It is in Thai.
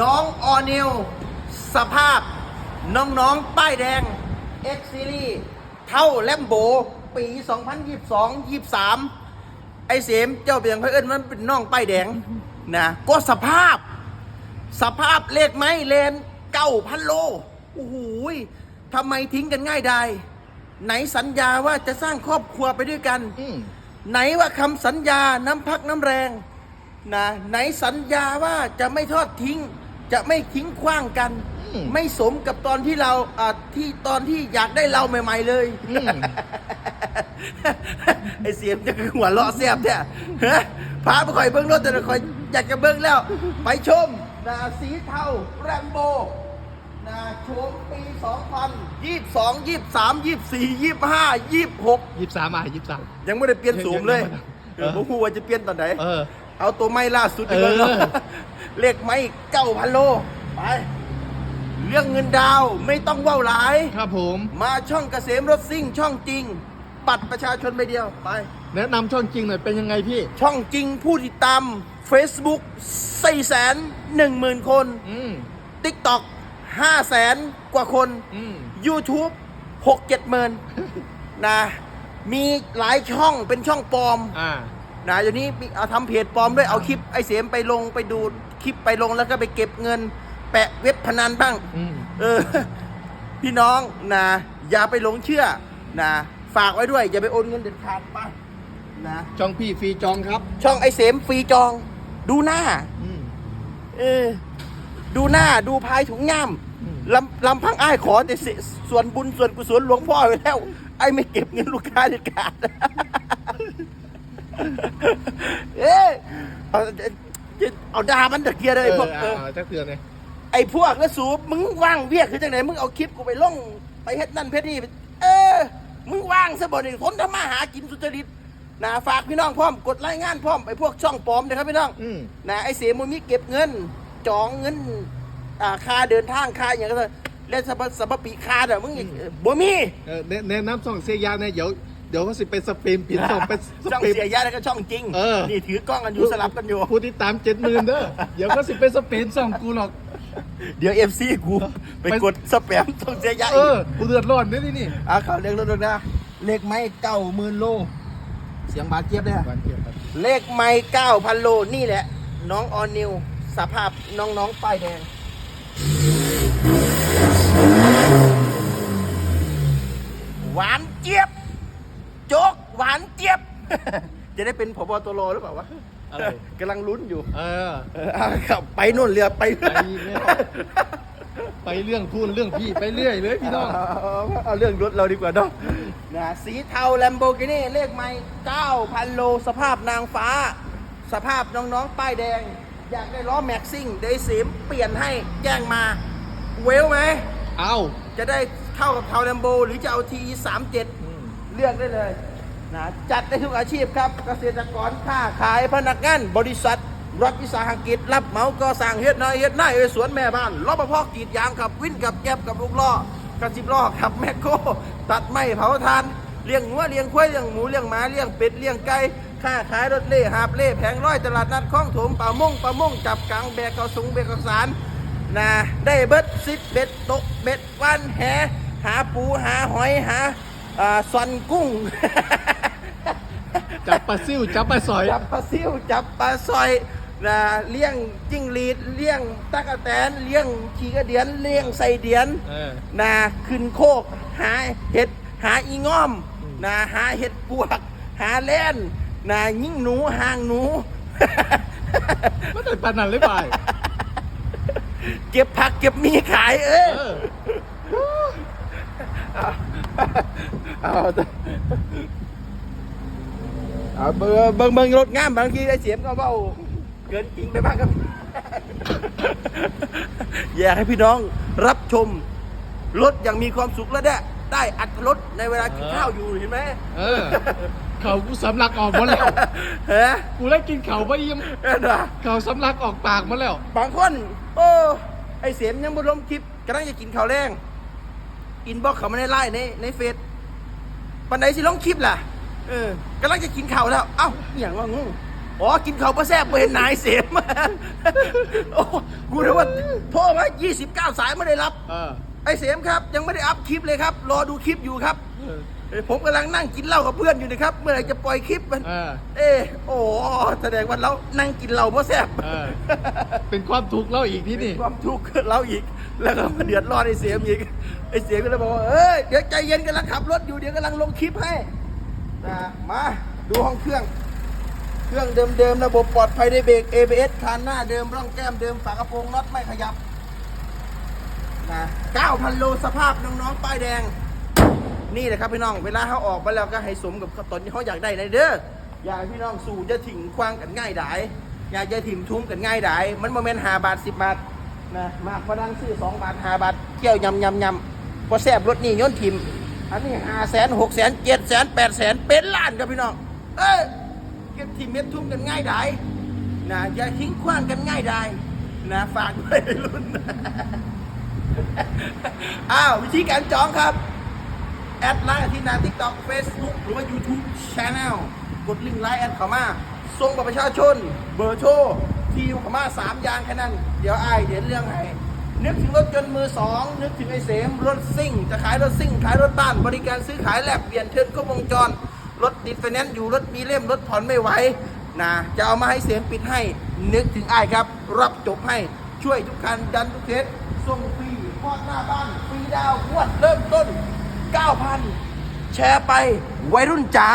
น้องออนิวสภาพ น้องๆ ป้ายแดง X Series เท่าแลมโบ ปี 2022 23 ไอเสมเจ้าเบียงเขาเอิ้นมันเป็นน้องป้ายแดงนะก็สภาพ สภาพเลขไม้เลนเก้าพันโลโอ้โหยทำไมทิ้งกันง่ายได้ ไหนสัญญาว่าจะสร้างครอบครัวไปด้วยกันอืมไหนว่าคำสัญญาน้ำพักน้ำแรงนะไหนสัญญาว่าจะไม่ทอดทิ้ง จะไม่ทิ้งขว้างกันไม่สมกับตอนที่เราอ่าที่ตอนที่อยากได้เราใหม่ ๆ เลยไอเสียมจะคือหัวเราะเสียบเนี่ยฮะพาไปคอยเบิ้งรถแต่ละคอยอยากจะเบิ้งแล้ว ไปชมนะสีเทาแรมโบนะโฉมปี 2022 23 24 25 26 ยี่สิบสามอะยี่สิบสาม ยังไม่ได้เปลี่ยนสูมเลยเอเอออผมพูดว่าจะเปลี่ยนตอนไหน เออ เอาตัวไม้ล่าสุดดีกว่าเออเนาะเลขไม้เก้าพันโล ไป เรื่องเงินดาวไม่ต้องเว่าหลาย ครับผมมาช่องเกษมรถซิ่งช่องจริง ปัดประชาชนไปเดียวไป แนะนำช่องจริงหน่อยเป็นยังไงพี่ ช่องจริงผู้ติดตาม Facebook 4แสน1หมื่นคน อืม TikTok 5แสนกว่าคน อืม YouTube 6 7หมื่นนะ มีหลายช่องเป็นช่องปลอม อ่า นะเดี๋ยวนี้มีเอาทำเพจปลอมด้วยเอาคลิปไอ้เสียมไปลงไปดูคลิปไปลงแล้วก็ไปเก็บเงิน แปะเว็บพนันบ้าง อืม เออ พี่น้องนะอย่าไปหลงเชื่อนะฝากไว้ด้วย อย่าไปโอนเงินเด็ดขาดไปนะช่องพี่ฟรีจองครับ ช่องไอ้เสมฟรีจอง ดูหน้า อืม เออ ดูหน้าดูพายถุงง่ามอืม ลำลำพังอ้ายขอแต่สิส่วนบุญส่วนกุศลหลวงพ่อไปแล้ว ไอ้ไม่เก็บเงินลูกค้าเด็ดขาด เอ๊ะเอาเอาดามันตะเกียร์เลยพวกเอเออออ่าจะเตือนเลยไอ้พวกแล้วสูบมึงว่างเวียกคือจังไหนมึงเอาคลิปกูไปลงไปเฮ็ดนั่นเพชรนี่เออ มึงว่างซะบ่นี่คนทำมาหากินสุจริตนะฝากพี่น้องพร้อมกดรายงานพร้อมไอ้พวกช่องปลอมนะครับพี่น้องอืมนะไอ้เสียมันมีเก็บเงิน จองเงินอ่าค่าเดินทางค่าอย่างเงี้ยเล่นสับสับปีค่าเด้อมึงอีกเออบ่มีเออแนะแนะนำช่องเสียยาเนี่ยเดี๋ยว เดี๋ยวเขาสิเป็นสปริมปิดส่งเป็นสช่องปริมเสียยาแล้วก็ช่องจริง เออ นี่ถือกล้องกันอยู่สลับกันอยู่ ผู้ที่ตามเจ็ดหมื่นเด้อเดี๋ยวเขาสิเป็นสปริมส่องกูหรอก เดี๋ยวเอฟซีกูไปไป กดสแปมช่องเสียยาเออีอกกูเดือดร้อนเนี่ยนี่นี่อะเขาเรียกรถด้วยนะเลขไม้เก้าหมื่นโล เสียงบาดเจ็บเนี่ยวันเกียรติครับเลขไม้เก้าพันโลนี่แหละ น้องออนนิว สภาพน้องๆป้ายแดง หวานเจี๊ยบ โจ๊กหวานเจี๊ยบ จะได้เป็นผบตรหรือเปล่าวะอะไรกำลังลุ้นอยู่เออ เออเอาครับ ไปนู่นเรือไปไปแล้ว ไปเรื่องทุนเรื่องพี่ไปเรื่อยเลยพี่น้องเอาเอาเอาเรื่องรถเราดีกว่าเนาะนะสีเทาแลมโบกินี่เลขไม่9,000 โล สภาพนางฟ้า สภาพน้องๆ ป้ายแดง อยากได้ล้อแม็กซิ่งได้สีมเปลี่ยนให้แจ้งมา เวลไหม เอาจะได้เท่ากับเทาแลมโบหรือจะเอาที37อืมเลือกได้เลยนะจัดได้ทุกอาชีพครับ เกษตรกรค้าขายพนักงานบริษัท รัฐวิสาหกิจ รับเหมาก่อสร้างเฮ็ดนายเฮ็ดน้าเอสวนแม่บ้านรปภกรีดยางขับวินกับแก็บกับลูกล้อกระสิบล้อขับแมคโครตัดไม้เผาทานเลี้ยงงัวเลี้ยงควายเลี้ยงหมูเลี้ยงหมาเลี้ยงเป็ดเลี้ยงไก่ค้าขายรถเล่หาบเล่แผงร้อยตลาดนัดคลองถมป่ามงป่ามงจับกลางแบกกระสุงแบกกระสารนะได้เบิดซิดเบ็ดตกเบ็ดวันแหหาปูหาหอยหา อ่าสวนกุ้ง จับปลาซิ่วจับปลาสอย จับปลาซิวจับปลาซอยนะเลี้ยงจิ้งหรีดเลี้ยงตะกะแตนเลี้ยงขี้กระเดียนเลี้ยงใส่เดียนเออ นะขึ้นโคก หาเห็ดหาอีง่อมอืม นะหาเห็ดปวก หาแล่นนะยิ่งหนูหางหนู มันเป็นปานนันเลยบ่ายเก็บผักเก็บมีขายเออเออ เอาเอาเบิ่งเบิ่งเบิ่งรถงามบางทีไอ้เสียมก็เบาเกินจริงไปบ้างครับ อยากให้พี่น้องรับชมรถอย่างมีความสุขแล้วได้ได้อัตรถรสในเวลากินข้าวอยู่เห็นไหมเออ เขากูสำลักออกมาแล้วเฮ้ยกูได้กินเขาไปยิ้มเอ็นว่ะเขาสำลักออกปากมาแล้ว บางคน โอ้ไอเสียมยังบ่ลงคลิปกำลังจะกินข้าวแรง อินบ็อกเขามาในไลน์ในในเฟซปันไหนสิลงคลิปล่ะ เออกำลังจะกินข้าวแล้ว เอ้าอหย่างว่างงอ๋อ กินเขาวปลาแซ่บไปเห็นนายเสียม โอ้กูนึกว่าโทรมา29 สายไม่ได้รับ เออไอ้เสียมครับ ยังไม่ได้อัพคลิปเลยครับ รอดูคลิปอยู่ครับ เออเอ้ย ผมกำลังนั่งกินเหล้ากับเพื่อนอยู่นะครับ เมื่อไหร่จะปล่อยคลิปมัน เออ เออโอ้แสดงว่าเรานั่งกินเหล้าเพราะแซ่บเออ เป็นความทุกข์เราอีกที่นี่ ความทุกข์เราอีก แล้วก็มาเดือดร้อนไอ้เสียมอีกไอ้เสียมก็เลยบอกว่าเอ้ยเดี๋ยวใจเย็นกำลังขับรถอยู่เดี๋ยวกำลังลงคลิปให้นะมาดูห้องเครื่อง เครื่องเดิมๆระบบปลอดภัยในเบรก ABS คานหน้าเดิมร่องแก้มเดิมฝากระโปรงน็อตไม่ขยับนะ9,000โลสภาพน้องๆป้ายแดง นี่แหละครับพี่น้อง เวลาเขาออกมาแล้วก็ให้สมกับตอนที่เขาอยากได้ในเด้อ อยากให้พี่น้องสู่จะถิ่งควางกันง่ายดายอยากจะถิ่มทุ่มกันง่ายดายมันโมเมนต์หาบาทสิบบาทนะมากพอดังซื้อสองบาทหาบาทเกี่ยวยำยำยำพอแซบรถนี่ย้อนถิ่มอันนี้ห้าแสนหกแสนเจ็ดแสนแปดแสนเป็นล้านครับพี่น้อง เอ้ยเก็บถิ่มเม็ดทุ่มกันง่ายดายนะอย่าทิ้งขว้างกันง่ายดายนะฝากด้วยรุ่นอ้าววิธีการจองครับ แอดไลน์ที่หนาทิกตอกเฟซบุ๊กหรือว่า YouTube Channel กดลิงก์ไลน์แอดเขามาส่งบัตรประชาชน เบอร์โทรที่อยู่เขามาสามยางแค่นั้น เดี๋ยวไอเดี๋ยวเรื่องให้นึกถึงรถยนต์มือสองนึกถึงไอเสมรถซิ่ง จะขายรถซิ่ง ขายรถบ้าน บริการซื้อขายแลกเปลี่ยนเทิร์นครบวงจร รถติดไฟแนนซ์อยู่รถมีเล่มรถผ่อนไม่ไหวนะจะเอามาให้เสมปิดให้ นึกถึงไอ้ครับ รับจบให้ช่วยทุกคันดันทุกเคสส่งฟรีพอดหน้าบ้านฟรีดาวงวดเริ่มต้น 9,000 แชร์ไปวัยรุ่นจ๋า